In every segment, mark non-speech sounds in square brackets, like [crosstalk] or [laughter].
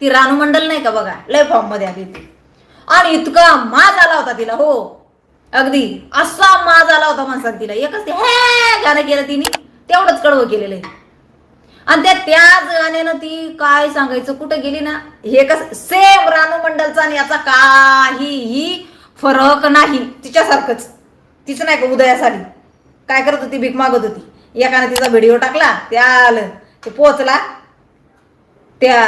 ती रानू मंडल नाही का बघा? लय फॉर्ममध्ये आली ती. आणि इतका माज आला होता तिला हो. अगदी असा माज आला होता माणसात तिला. एकच ते हे गाणं केलं तिने तेवढंच कडवं केलेलं आहे. आणि त्या त्याच गाण्यानं ती काय सांगायचं कुठं गेली ना? हे कस सेम रानू मंडलचा आणि याचा काहीही फरक नाही. तिच्यासारखंच. तिचं नाही का उदयासाठी? काय करत होती? भीक मागत होती. एकाने तिचा व्हिडिओ टाकला त्या आलं ते पोचला त्या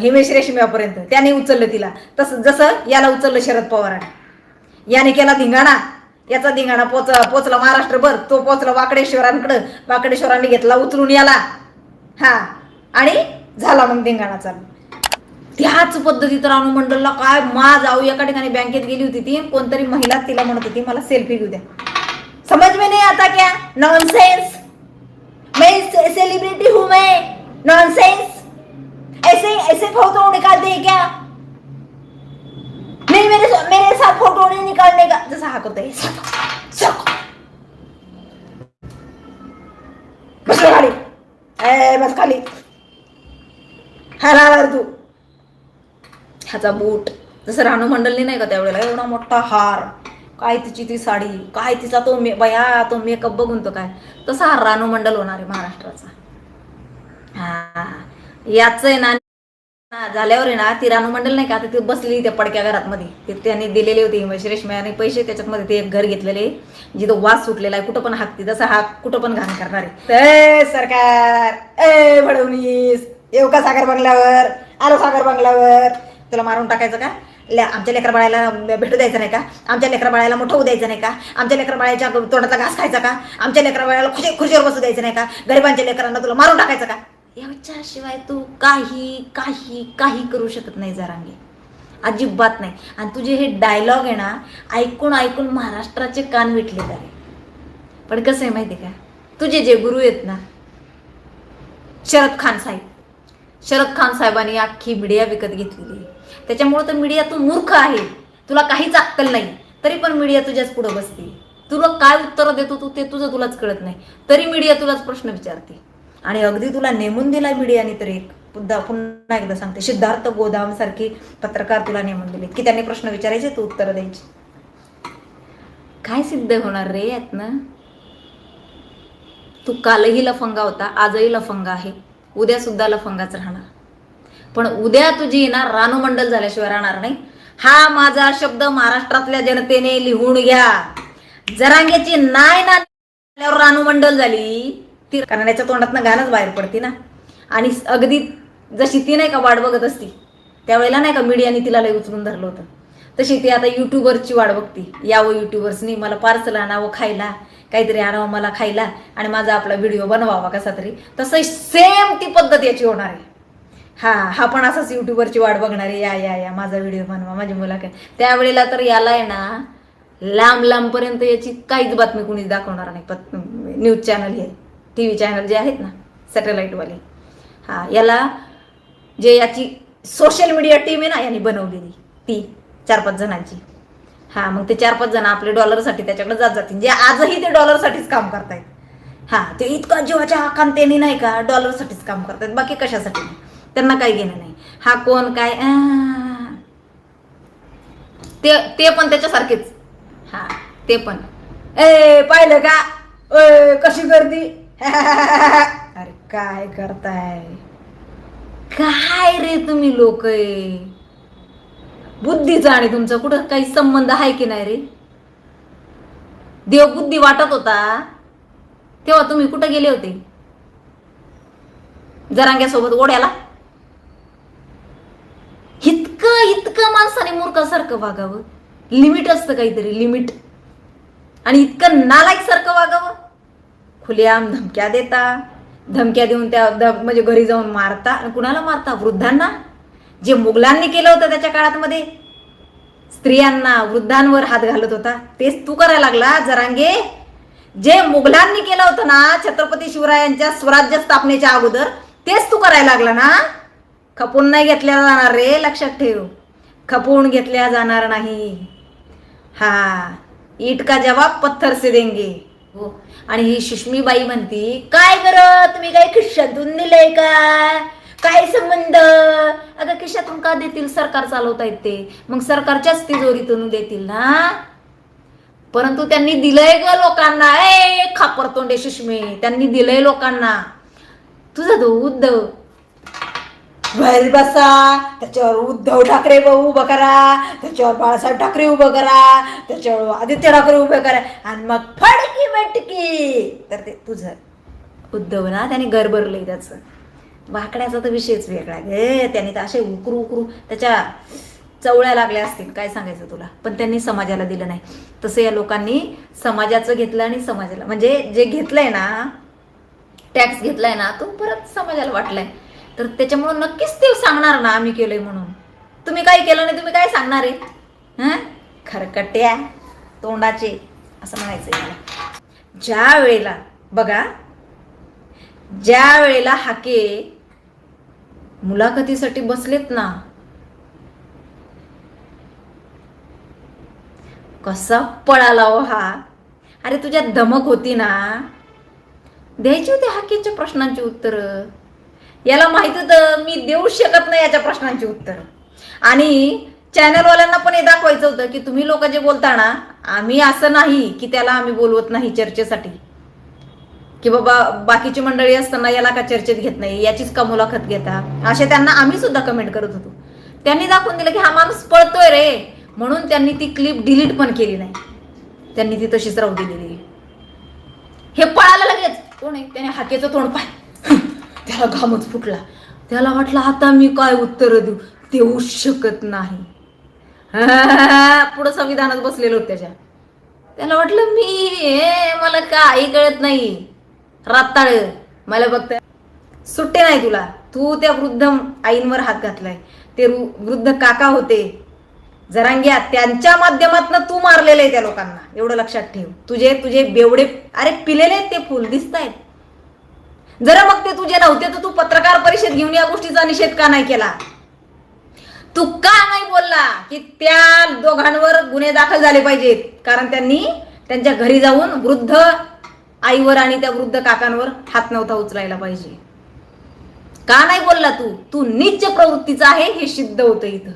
हिमेश रेशमियापर्यंत त्याने उचललं तिला. तसं जसं याला उचललं शरद पवाराने. याने केला धिंगाणा. याचा धिंगाणा पोच पोचला महाराष्ट्रभर. तो पोचला वाकडेश्वरांकडं. वाकडेश्वरांनी घेतला उचलून याला. हा. आणि झाला मग धिंगाणा चालू. त्याच पद्धतीत राणू मंडलला काय मा जाऊ एका ठिकाणी बँकेत गेली होती ती. कोणतरी महिला तिला म्हणत होती मला सेल्फी घेऊ द्या. समज में नाही आता क्या? नॉनसेंस मैं सेलिब्रिटी हूं मैं. नॉनसेंस ऐसे ऐसे फोटो निकालते हैं क्या? नहीं मेरे मेरे साथ फोटो नहीं निकालने का। जैसा हा करते बस खाली ए बस खाली हा तू ह्याचा बूट जसं रानू मंडलनी नाही का त्यावेळेला एवढा मोठा हार। काय तिची ती साडी काय तिचा तो मे बया तो मेकअप बघून तो काय? तसा हा रानू मंडल होणार आहे महाराष्ट्राचा. हा. याच आहे ना झाल्यावर आहे ना ती रानू मंडल नाही का आता ती बसली त्या पडक्या घरात मध्ये ते त्यांनी दिलेले होते हिमेश पैसे त्याच्यात ते एक घर घेतलेले. जिथं वास सुटलेला आहे कुठं पण हाकते तसा हा कुठं पण घाण करणार. आहे सरकार! ए भडवणीस! येऊ का सागर बंगल्यावर? आलो सागर बंगल्यावर. तुला मारून टाकायचं का? आमच्या लेकर बाळाला भेटू द्यायचं नाही का? आमच्या लेकर बाळाला मोठं होऊ द्यायचं नाही का? आमच्या लेकर बाळाच्या तोंडाचा घास खायचा का? आमच्या लेकर बाळाला खुशी खुशीवर बसू द्यायचं नाही का? गरिबांच्या लेकरांना तुला मारून टाकायचं का? याच्याशिवाय तू काही काही काही करू शकत नाही जरांगे. अजिबात नाही. आणि तुझे हे डायलॉग आहे ना ऐकून ऐकून महाराष्ट्राचे कान विटले आहे पण कसं आहे माहिती का? तुझे जे गुरु आहेत ना शरद खान साहेब. शरद खान साहेबांनी अख्खी मीडिया विकत घेतलेली आहे. त्याच्यामुळे तर मीडिया तू मूर्ख आहे. तुला काहीच अक्कल नाही. तरी पण मीडिया तुझ्याच पुढं बसते. तुला काय उत्तर देतो तू ते तुझं तुलाच कळत नाही. तरी मीडिया तुलाच प्रश्न विचारते. आणि अगदी तुला नेमून दिला मीडियाने तर एक पुन्हा पुन्हा एकदा सांगते. सिद्धार्थ गोदाम सारखी पत्रकार तुला नेमून दिले की त्यांनी प्रश्न विचारायचे तू उत्तर द्यायची. काय सिद्ध होणार रे यातनं? तू कालही लफंगा होता आजही लफंगा आहे. उद्या सुद्धा लफंगाच राहणार. पण उद्या तुझी ना रानू मंडल झाल्याशिवाय राहणार नाही. हा माझा शब्द महाराष्ट्रातल्या जनतेने लिहून घ्या. जरांग्याची नाय ना झाल्यावर रानू मंडल झाली. ती कारण याच्या तोंडातनं गाणंच बाहेर पडते ना. आणि अगदी जशी ती नाही का वाट बघत असती त्यावेळेला नाही का मीडियाने तिला लय उचलून धरलं होतं. तशी ती आता युट्यूबरची वाट बघती. यावं युट्यूबर्सनी मला पार्सल आणावं खायला काहीतरी आणावं मला खायला आणि माझा आपला व्हिडिओ बनवावा कसा तरी. तसं सेम ती पद्धत याची होणार आहे. हा हा पण असाच युट्यूबरची वाट बघणार आहे. या या या माझा व्हिडिओ बनवा माझी मुला काय त्यावेळेला तर याला आहे ना लांब लांबपर्यंत याची काहीच बातमी कुणीच दाखवणार नाही. पत न्यूज चॅनल हे. टी व्ही चॅनल जे आहेत ना सॅटेलाईटवाले हा याला जे याची सोशल मीडिया टीम आहे ना यांनी बनवलेली ती चार पाच जणांची. हा मग ते चार पाच जण आपले डॉलरसाठी त्याच्याकडे जात जातील. जे आजही ते डॉलरसाठीच काम करतायत. हा ते इतका जीवाच्या आकांतेने नाही का डॉलरसाठीच काम करतायत. बाकी कशासाठी? नाही त्यांना काही घेणं नाही. हा कोण काय? ते ते पण त्याच्यासारखेच. हा ते पण. ए पाहिलं का? ए कशी गर्दी? [laughs] अरे काय करताय? काय रे तुम्ही लोक? बुद्धीचा आणि तुमचा कुठं काही संबंध आहे की नाही रे? देव बुद्धी वाटत होता. तेव्हा तुम्ही कुठं गेले होते? जरांग्यासोबत ओढ्याला? इतकं इतकं माणसाने मूर्खासारखं वागावं. लिमिट असतं काहीतरी लिमिट. आणि इतकं नालायक सारखं वागावं. खुलेआम धमक्या देता धमक्या देऊन त्या ध- म्हणजे घरी जाऊन मारता आणि कुणाला मारता? वृद्धांना? जे मुघलांनी केलं होतं त्याच्या काळात मध्ये स्त्रियांना वृद्धांवर हात घालत होता. तेच तू करायला लागला जरांगे. जे मुघलांनी केलं होतं ना छत्रपती शिवरायांच्या स्वराज्य स्थापनेच्या अगोदर तेच तू करायला लागला ना? खपून नाही घेतल्या जाणार रे लक्षात ठेव. खपून घेतल्या जाणार नाही. हा ईट का जवाब पत्थर से देंगे. हो. आणि ही सुष्मीबाई म्हणती काय गर तुम्ही काय खिशातून दिलंय का काय संबंध? अगं खिशातून का देतील? सरकार चालवता येते मग सरकारच्याच तिजोरीतून देतील ना? परंतु त्यांनी दिलंय ग लोकांना. ए खापर तोंडे सुष्मी त्यांनी दिलंय लोकांना. तुझा तो उद्धव बाहेर बसा त्याच्यावर उद्धव ठाकरे उभं करा त्याच्यावर बाळासाहेब ठाकरे उभं करा त्याच्यावर आदित्य ठाकरे उभं करा आणि मग फडकी मटकी. तर ते तुझं. उद्धव ना त्याने गरबरलंय त्याचं. वाकड्याचा तर विषयच वेगळा. गे त्याने तर असे उकरू उकरू त्याच्या चवळ्या लागल्या असतील. काय सांगायचं तुला? पण त्यांनी समाजाला दिलं नाही. तसं या लोकांनी समाजाचं घेतलं आणि समाजाला. म्हणजे जे घेतलंय ना टॅक्स घेतलाय ना तो परत समाजाला वाटलाय. तर त्याच्यामुळं नक्कीच ते सांगणार ना आम्ही केलंय म्हणून. तुम्ही काय केलं नाही तुम्ही काय सांगणार आहे? हं? खरकट्या तोंडाचे असं म्हणायचंय मला. ज्या वेळेला बघा ज्या वेळेला हाके मुलाखतीसाठी बसलेत ना कसा पळाला हो हा? अरे तुझ्यात धमक होती ना? द्यायची होती हाकेच्या प्रश्नांची उत्तर. याला माहीत होतं मी देऊ शकत नाही याच्या प्रश्नांची उत्तर. आणि चॅनलवाल्यांना पण हे दाखवायचं होतं की तुम्ही लोक जे बोलता ना आम्ही असं नाही की त्याला आम्ही बोलवत नाही चर्चेसाठी. की बाबा बाकीची मंडळी असताना याला का चर्चेत घेत नाही याचीच का मुलाखत घेता? असे त्यांना आम्ही सुद्धा कमेंट करत होतो. त्यांनी दाखवून दिलं की हा माणूस पळतोय रे. म्हणून त्यांनी ती क्लिप डिलीट पण केली नाही. त्यांनी ती तशीच राहू दिलेली हे पळालं लगेच. कोण आहे? त्याने हाकेचं तोंड पाय त्याला घामच फुटला. त्याला वाटलं आता मी काय उत्तर देऊ? देऊ शकत नाही. [laughs] पुढं संविधानात बसलेलो होतं त्याच्या. त्याला वाटलं मी मला काही कळत नाही. राताळ मला बघत सुट्टे नाही तुला. तू त्या वृद्ध आईंवर हात घातलाय. ते वृद्ध काका होते. जरांग्या त्यांच्या माध्यमातून तू मारलेलं आहे त्या लोकांना. एवढं लक्षात ठेव. तुझे तुझे बेवडे अरे पिलेले आहेत ते फुल दिसत आहेत जरा मग ते तुझे नव्हते तर तू पत्रकार परिषद घेऊन या गोष्टीचा निषेध का नाही केला? तू का नाही बोलला की त्या दोघांवर गुन्हे दाखल झाले पाहिजेत? कारण त्यांनी त्यांच्या घरी जाऊन वृद्ध आईवर आणि त्या वृद्ध काकांवर हात नव्हता उचलायला पाहिजे. का नाही बोलला तू? तू नीच प्रवृत्तीचा आहे हे सिद्ध होतं इथं.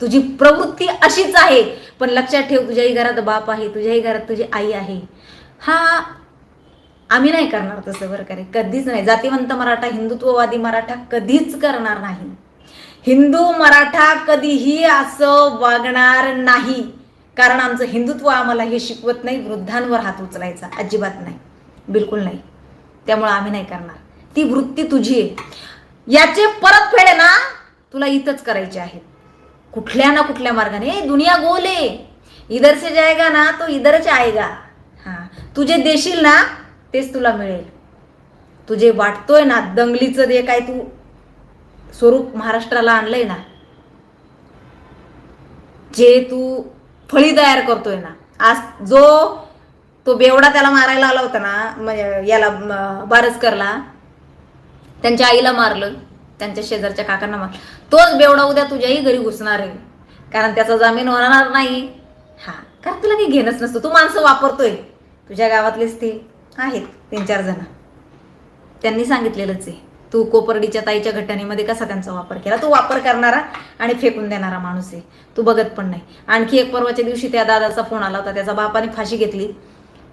तुझी प्रवृत्ती अशीच आहे. पण लक्षात ठेव तुझ्याही घरात बाप आहे तुझ्याही घरात तुझी आई आहे. हा आम्ही नाही करणार तसं बरं का रे. कधीच नाही. जातीवंत मराठा हिंदुत्ववादी मराठा कधीच करणार नाही. हिंदू मराठा कधीही असं वागणार नाही. कारण आमचं हिंदुत्व आम्हाला हे शिकवत नाही. वृद्धांवर हात उचलायचा. अजिबात नाही. बिलकुल नाही. त्यामुळे आम्ही नाही करणार. ती वृत्ती तुझी आहे. याचे परतफेड फेडे ना तुला इथंच करायचे आहेत. कुठल्या ना कुठल्या मार्गाने. दुनिया गोल आहे. इधर से जाएगा ना तो इधरच आएगा हा. तुझे देशील ना तेच तुला मिळेल. तुझे वाटतोय ना दंगलीचं जे काय तू स्वरूप महाराष्ट्राला आणलंय ना जे तू फळी तयार करतोय ना आज जो तो बेवडा त्याला मारायला आला होता ना म्हणजे याला म, बारसकरला त्यांच्या आईला मारलं त्यांच्या शेजारच्या काकांना मारलं. तोच बेवडा उद्या तुझ्याही घरी घुसणार आहे. कारण त्याचा जामीन होणार नाही. हा कारण तुला काही घेणंच नसतं. तू माणसं वापरतोय. तुझ्या गावातलेच ते. आहेत तीन चार जण. त्यांनी सांगितलेलंच आहे. तू कोपर्डीच्या ताईच्या घटनेमध्ये कसा त्यांचा वापर केला? तू वापर करणारा आणि फेकून देणारा माणूस आहे. तू बघत पण नाही. आणखी एक परवाच्या दिवशी त्या दादाचा फोन आला होता. त्याचा बापाने फाशी घेतली.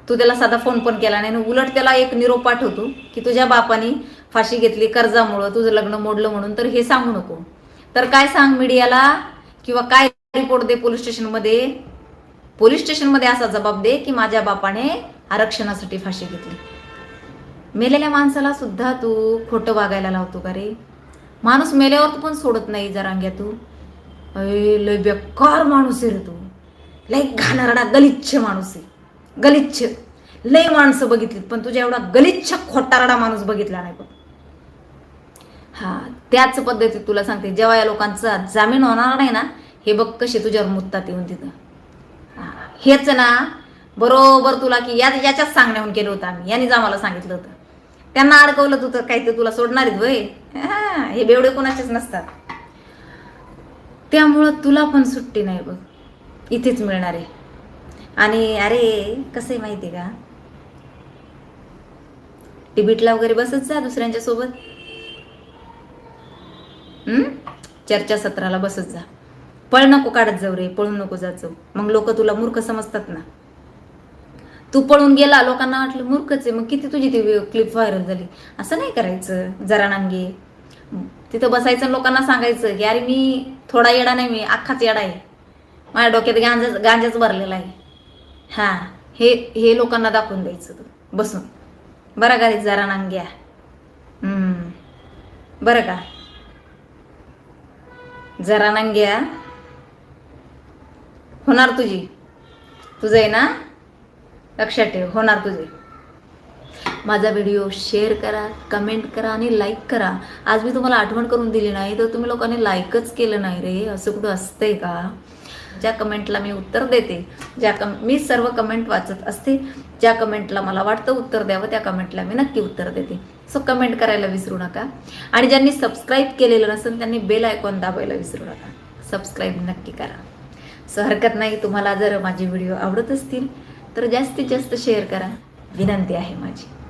तू त्याला साधा फोन पण केला नाही. आणि उलट त्याला एक निरोप पाठवतो की तुझ्या बापाने फाशी घेतली कर्जामुळं तुझं लग्न मोडलं म्हणून. तर हे सांगू नको. तर काय सांग मीडियाला? किंवा काय रिपोर्ट दे पोलीस स्टेशनमध्ये? पोलीस स्टेशनमध्ये असा जबाब दे की माझ्या बापाने आरक्षणासाठी फाशी घेतली. मेलेल्या माणसाला सुद्धा तू खोटं वागायला लावतो का रे? माणूस मेल्यावर तू पण सोडत नाही जरांग्या तू अय लय बेकार माणूस आहे रे तू. लय घाणारडा गलिच्छ माणूस आहे. गलिच्छ. लय माणसं बघितलीत पण तुझ्या एवढा गलिच्छ खोटारडा माणूस बघितला नाही बघ. हा त्याच पद्धतीत तुला सांगते जेव्हा या लोकांचा जामीन होणार नाही ना हे बघ कसे तुझ्यावर मुत्तात येऊन तिथं. हा, हेच ना बरोबर तुला की या याच्याच सांगण्याहून केलं होतं आम्ही. यांनीच आम्हाला सांगितलं होतं. त्यांना अडकवलं तू तर काही ते तुला सोडणार आहेत वय? हा, हे बेवडे कोणाचेच नसतात. त्यामुळं तुला पण सुट्टी नाही बघ. इथेच मिळणार आहे. आणि अरे कसं आहे माहिती का? टिबीटला वगैरे बसत जा दुसऱ्यांच्या सोबत. चर्चासत्राला बसत जा. पळ नको काढत जाऊ रे पळून नको जायचं मग लोक तुला मूर्ख समजतात ना. तू पळून गेला लोकांना वाटलं मूर्खच आहे मग किती तुझी ती क्लिप व्हायरल झाली? असं नाही करायचं जरा नांगे. तिथं बसायचं लोकांना सांगायचं की अरे मी थोडा येडा नाही मी अख्खाच येडा आहे. माझ्या डोक्यात गांजाच गांजाच भरलेला आहे. हां हे हे लोकांना दाखवून द्यायचं तू. बसून. बरं का रे जरा नांग्या बरं का. जरा नांग्या होणार तुझी. तुझं आहे ना? लक्षात ठेव होणार तुझे. माझा व्हिडिओ शेअर करा कमेंट करा आणि लाईक करा. आज मी तुम्हाला आठवण करून दिली नाही तर तुम्ही लोकांनी लाईकच केलं नाही रे. असं कुठं असतंय का? ज्या कमेंटला मी उत्तर देते ज्या कम मी सर्व कमेंट वाचत असते ज्या कमेंटला मला वाटतं उत्तर द्यावं त्या कमेंटला मी नक्की उत्तर देते. सो कमेंट करायला विसरू नका. आणि ज्यांनी सबस्क्राईब केलेलं नसेल त्यांनी बेल आयकॉन दाबायला विसरू नका. सबस्क्राईब नक्की करा. सो हरकत नाही तुम्हाला जर माझे व्हिडिओ आवडत असतील तर जास्तीत जास्त शेअर करा. विनंती आहे माझी.